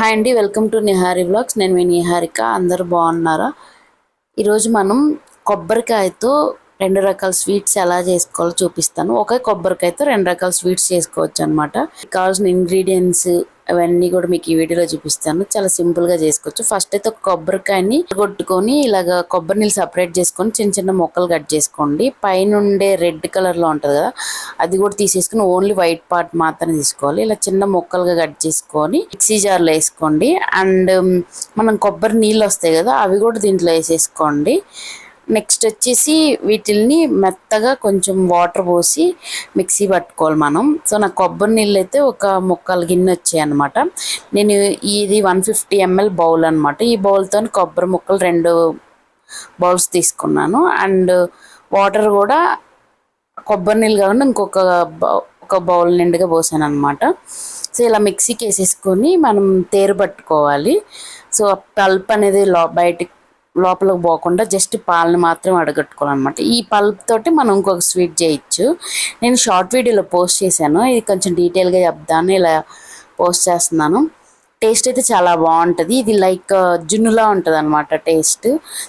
Hi అండి welcome to Nihari blogs నేను మీ నిహారిక. అందరూ బాగున్నారా? ఈరోజు మనం కొబ్బరికాయతో రెండు రకాల స్వీట్స్ ఎలా చేసుకోవాలో చూపిస్తాను. ఒకే కొబ్బరికాయతో రెండు రకాల స్వీట్స్ చేసుకోవచ్చు అనమాట కావాల్సిన ఇంగ్రీడియంట్స్ అవన్నీ కూడా మీకు ఈ వీడియోలో చూపిస్తాను. చాలా సింపుల్గా చేసుకోవచ్చు. ఫస్ట్ అయితే ఒక కొబ్బరికాయని కొట్టుకొని ఇలాగ కొబ్బరి నీళ్ళు సపరేట్ చేసుకొని చిన్న చిన్న మొక్కలు కట్ చేసుకోండి. పైన ఉండే రెడ్ కలర్లో కదా అది కూడా తీసేసుకుని ఓన్లీ వైట్ పార్ట్ మాత్రమే తీసుకోవాలి. ఇలా చిన్న ముక్కలుగా కట్ చేసుకొని మిక్సీ జార్లో వేసుకోండి. అండ్ మనం కొబ్బరి నీళ్ళు వస్తాయి కదా అవి కూడా దీంట్లో వేసేసుకోండి. నెక్స్ట్ వచ్చేసి వీటిల్ని మెత్తగా కొంచెం వాటర్ పోసి మిక్సీ పట్టుకోవాలి మనం. సో నాకు కొబ్బరి నీళ్ళు అయితే ఒక ముక్కలు గిన్నె వచ్చాయి అనమాట నేను ఇది వన్ ఫిఫ్టీ ఎంఎల్ బౌల్ అనమాట ఈ బౌల్తో కొబ్బరి ముక్కలు రెండు బౌల్స్ తీసుకున్నాను. అండ్ వాటర్ కూడా కొబ్బరి నీళ్ళు కాకుండా ఇంకొక బౌ- ఒక బౌల్ నిండుగా పోసాను అనమాట సో ఇలా మిక్సీకి వేసేసుకొని మనం తేరు పట్టుకోవాలి. సో పల్ప్ అనేది లో బయటికి లోపలికి పోకుండా జస్ట్ పాలను మాత్రం అడగట్టుకోవాలన్నమాట. ఈ పల్ప్ తోటి మనం ఇంకొక స్వీట్ చేయొచ్చు. నేను షార్ట్ వీడియోలో పోస్ట్ చేశాను. ఇది కొంచెం డీటెయిల్గా చెప్తాను. ఇలా పోస్ట్ చేస్తున్నాను. టేస్ట్ అయితే చాలా బాగుంటుంది. ఇది లైక్ జున్నులా ఉంటుంది అనమాట టేస్ట్.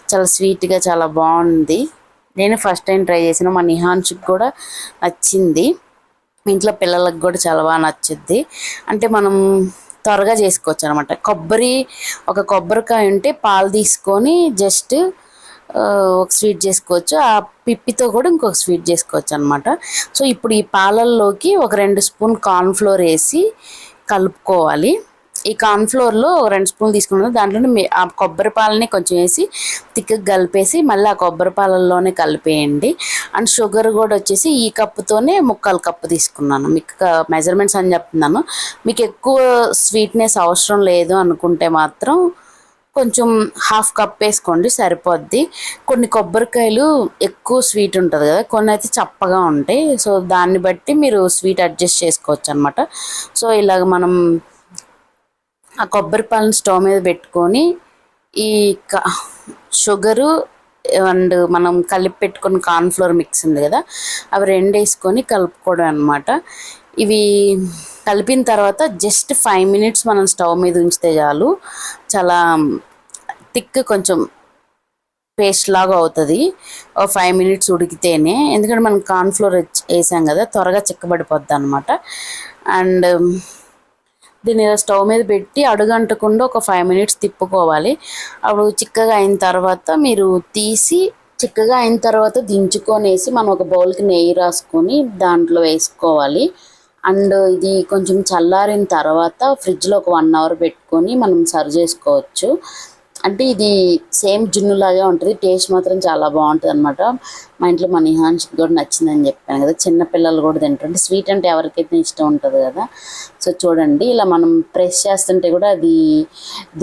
చాలా స్వీట్గా చాలా బాగుంది. నేను ఫస్ట్ టైం ట్రై చేసిన. మా నిహాన్షికి కూడా నచ్చింది. ఇంట్లో పిల్లలకు కూడా చాలా బాగా నచ్చుద్ది. అంటే మనం త్వరగా చేసుకోవచ్చు అనమాట కొబ్బరి ఒక కొబ్బరికాయ ఉంటే పాలు తీసుకొని జస్ట్ ఒక స్వీట్ చేసుకోవచ్చు. ఆ పిప్పితో కూడా ఇంకొక స్వీట్ చేసుకోవచ్చు అనమాట సో ఇప్పుడు ఈ పాలల్లోకి ఒక రెండు స్పూన్ కార్న్ఫ్లోర్ వేసి కలుపుకోవాలి. ఈ కార్న్ఫ్లోర్లో రెండు స్పూన్లు తీసుకున్నాను. దాంట్లో ఆ కొబ్బరి పాలని కొంచెం వేసి తిక్కగా కలిపేసి మళ్ళీ ఆ కొబ్బరి పాలల్లోనే కలిపేయండి. అండ్ షుగర్ కూడా వచ్చేసి ఈ కప్పుతోనే ముక్కాలు కప్పు తీసుకున్నాను. మీకు మెజర్మెంట్స్ అని చెప్తున్నాను. మీకు ఎక్కువ స్వీట్నెస్ అవసరం లేదు అనుకుంటే మాత్రం కొంచెం హాఫ్ కప్ వేసుకోండి సరిపోద్ది. కొన్ని కొబ్బరికాయలు ఎక్కువ స్వీట్ ఉంటుంది కదా కొన్ని అయితే చప్పగా ఉంటాయి. సో దాన్ని బట్టి మీరు స్వీట్ అడ్జస్ట్ చేసుకోవచ్చు అనమాట సో ఇలాగ మనం ఆ కొబ్బరి పాలను స్టవ్ మీద పెట్టుకొని ఈ క- షుగరు అండ్ మనం కలిపి పెట్టుకున్న కార్న్ఫ్లోర్ మిక్స్ ఉంది కదా అవి రెండు వేసుకొని కలుపుకోవడం అనమాట ఇవి కలిపిన తర్వాత జస్ట్ ఫైవ్ మినిట్స్ మనం స్టవ్ మీద ఉంచితే చాలు చాలా థిక్ కొంచెం పేస్ట్ లాగా అవుతుంది. ఓ ఫైవ్ మినిట్స్ ఉడికితేనే ఎందుకంటే మనం కార్న్ఫ్లోర్ వేసాం కదా త్వరగా చిక్కబడిపోద్ది అనమాట అండ్ దీన్ని స్టవ్ మీద పెట్టి అడుగంటకుండా ఒక ఫైవ్ మినిట్స్ తిప్పుకోవాలి. అప్పుడు చిక్కగా అయిన తర్వాత మీరు తీసి చిక్కగా అయిన తర్వాత దించుకొనేసి మనం ఒక బౌల్కి నెయ్యి రాసుకొని దాంట్లో వేసుకోవాలి. అండ్ ఇది కొంచెం చల్లారిన తర్వాత ఫ్రిడ్జ్లో ఒక వన్ అవర్ పెట్టుకొని మనం సర్వ్ చేసుకోవచ్చు. అంటే ఇది సేమ్ జున్నులాగే ఉంటుంది. టేస్ట్ మాత్రం చాలా బాగుంటుంది అనమాట మా ఇంట్లో మా నిహాన్స్ కూడా నచ్చిందని చెప్పాను కదా. చిన్న పిల్లలు కూడా తింటుంటే స్వీట్ అంటే ఎవరికైతే ఇష్టం ఉంటుంది కదా. సో చూడండి ఇలా మనం ప్రెస్ చేస్తుంటే కూడా అది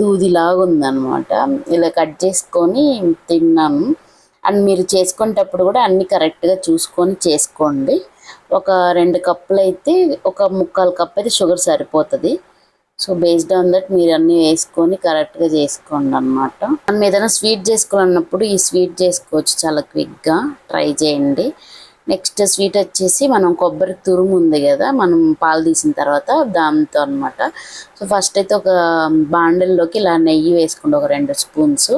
దూదిలాగా ఉందన్నమాట. ఇలా కట్ చేసుకొని తిన్నాను. అండ్ మీరు చేసుకునేటప్పుడు కూడా అన్నీ కరెక్ట్గా చూసుకొని చేసుకోండి. ఒక రెండు కప్పులు అయితే ఒక ముక్కాలు కప్ అయితే షుగర్ సరిపోతుంది. సో బేస్డ్ ఆన్ దట్ మీరు అన్నీ వేసుకొని కరెక్ట్గా చేసుకోండి అనమాట మనం ఏదైనా స్వీట్ చేసుకోవాలన్నప్పుడు ఈ స్వీట్ చేసుకోవచ్చు చాలా క్విక్గా ట్రై చేయండి. నెక్స్ట్ స్వీట్ వచ్చేసి మనం కొబ్బరి తురుము ఉంది కదా మనం పాలు తీసిన తర్వాత దాంతో అనమాట సో ఫస్ట్ అయితే ఒక బాండల్లోకి ఇలా నెయ్యి వేసుకోండి ఒక రెండు స్పూన్స్.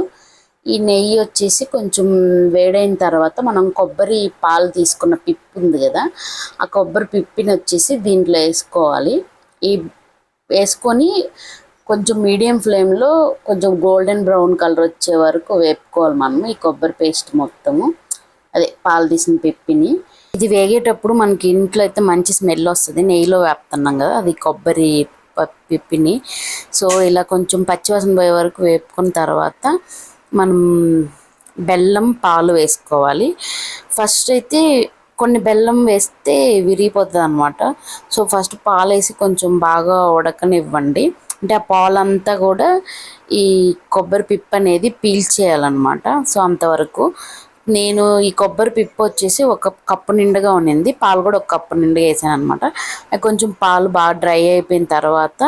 ఈ నెయ్యి వచ్చేసి కొంచెం వేడైన తర్వాత మనం కొబ్బరి పాలు తీసుకున్న పిప్పు ఉంది కదా ఆ కొబ్బరి పిప్పిని వచ్చేసి దీంట్లో వేసుకోవాలి. ఈ వేసుకొని కొంచెం మీడియం ఫ్లేమ్లో కొంచెం గోల్డెన్ బ్రౌన్ కలర్ వచ్చే వరకు వేపుకోవాలి మనం ఈ కొబ్బరి పేస్ట్ మొత్తము. అదే పాలు తీసిన పిప్పిని. ఇది వేగేటప్పుడు మనకి ఇంట్లో అయితే మంచి స్మెల్ వస్తుంది. నెయ్యిలో వేపుతున్నాం కదా అది కొబ్బరి ప- పిప్పిని. సో ఇలా కొంచెం పచ్చివాసన పోయే వరకు వేపుకున్న తర్వాత మనం బెల్లం పాలు వేసుకోవాలి. ఫస్ట్ అయితే కొన్ని బెల్లం వేస్తే విరిగిపోతుంది అనమాట సో ఫస్ట్ పాలు వేసి కొంచెం బాగా ఉడకనివ్వండి. అంటే ఆ పాలంతా కూడా ఈ కొబ్బరి పిప్ అనేది పీల్చేయాలన్నమాట సో అంతవరకు నేను ఈ కొబ్బరి పిప్పు వచ్చేసి ఒక కప్పు నిండుగా ఉండింది పాలు కూడా ఒక కప్పు నిండుగా వేసాను అనమాట కొంచెం పాలు బాగా డ్రై అయిపోయిన తర్వాత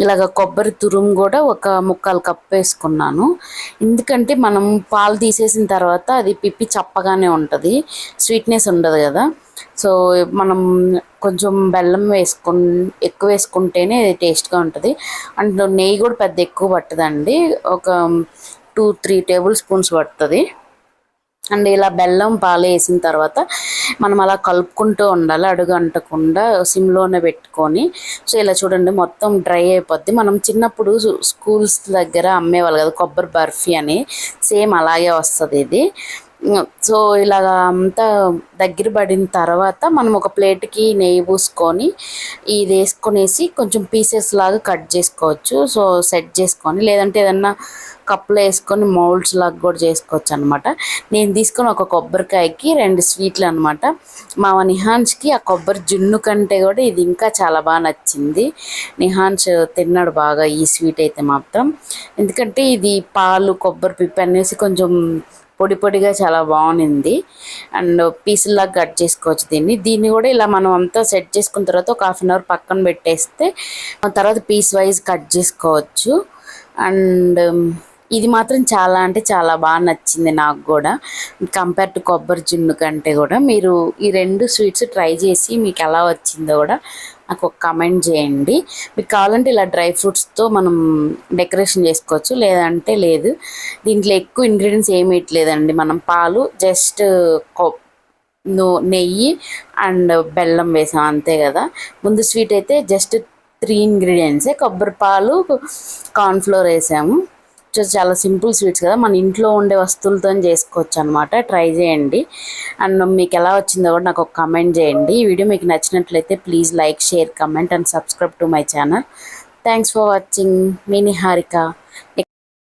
ఇలాగ కొబ్బరి తురుము కూడా ఒక ముక్కాలు కప్పు వేసుకున్నాను ఎందుకంటే మనం పాలు తీసేసిన తర్వాత అది పిప్పి చప్పగానే ఉంటుంది. స్వీట్నెస్ ఉండదు కదా. సో మనం కొంచెం బెల్లం వేసుకుం ఎక్కువ వేసుకుంటేనే టేస్ట్గా ఉంటుంది. అండ్ నెయ్యి కూడా పెద్ద ఎక్కువ పట్టదండి. ఒక టూ త్రీ టేబుల్ స్పూన్స్ పడుతుంది. అండ్ ఇలా బెల్లం పాలు వేసిన తర్వాత మనం అలా కలుపుకుంటూ ఉండాలి అడుగు అంటకుండా సిమ్లోనే పెట్టుకొని. సో ఇలా చూడండి మొత్తం డ్రై అయిపోద్ది. మనం చిన్నప్పుడు స్కూల్స్ దగ్గర అమ్మేవాళ్ళు కదా కొబ్బరి బర్ఫీ అని. సేమ్ అలాగే వస్తుంది ఇది. సో ఇలాగ అంతా దగ్గర పడిన తర్వాత మనం ఒక ప్లేట్కి నెయ్యి పూసుకొని ఇది వేసుకొనేసి కొంచెం పీసెస్ లాగా కట్ చేసుకోవచ్చు. సో సెట్ చేసుకొని లేదంటే ఏదన్నా కప్పులో వేసుకొని మౌల్డ్స్ లాగా కూడా చేసుకోవచ్చు అనమాట నేను తీసుకుని ఒక కొబ్బరికాయకి రెండు స్వీట్లు అనమాట మా నిహాన్స్కి ఆ కొబ్బరి జున్ను కంటే కూడా ఇది ఇంకా చాలా బాగా నచ్చింది. నిహాన్స్ తిన్నాడు బాగా ఈ స్వీట్ అయితే మాత్రం. ఎందుకంటే ఇది పాలు కొబ్బరి పిప్పి అనేసి కొంచెం పొడి పొడిగా చాలా బాగుంది. అండ్ పీసుల్లాగా కట్ చేసుకోవచ్చు దీన్ని. దీన్ని కూడా ఇలా మనం అంతా సెట్ చేసుకున్న తర్వాత ఒక హాఫ్ అన్ అవర్ పక్కన పెట్టేస్తే తర్వాత పీస్ వైజ్ కట్ చేసుకోవచ్చు. అండ్ ఇది మాత్రం చాలా అంటే చాలా బాగా నచ్చింది నాకు కూడా. కంపేర్ టు కొబ్బరి జున్ను కంటే కూడా మీరు ఈ రెండు స్వీట్స్ ట్రై చేసి మీకు ఎలా వచ్చిందో కూడా నాకు ఒక కమెంట్ చేయండి. మీకు కావాలంటే ఇలా డ్రై ఫ్రూట్స్తో మనం డెకరేషన్ చేసుకోవచ్చు లేదంటే లేదు. దీంట్లో ఎక్కువ ఇంగ్రీడియంట్స్ ఏమి ఇట్లేదండి మనం పాలు జస్ట్ నెయ్యి అండ్ బెల్లం వేసాం అంతే కదా. ముందు స్వీట్ అయితే జస్ట్ త్రీ ఇంగ్రీడియంట్సే కొబ్బరి పాలు కార్న్ఫ్లోర్ వేసాము. వచ్చేసి చాలా సింపుల్ స్వీట్స్ కదా. మన ఇంట్లో ఉండే వస్తువులతో చేసుకోవచ్చు అనమాట ట్రై చేయండి. అండ్ మీకు ఎలా వచ్చిందో కూడా నాకు ఒక కమెంట్ చేయండి. ఈ వీడియో మీకు నచ్చినట్లయితే please like share comment and subscribe to my channel thanks for watching mini Harika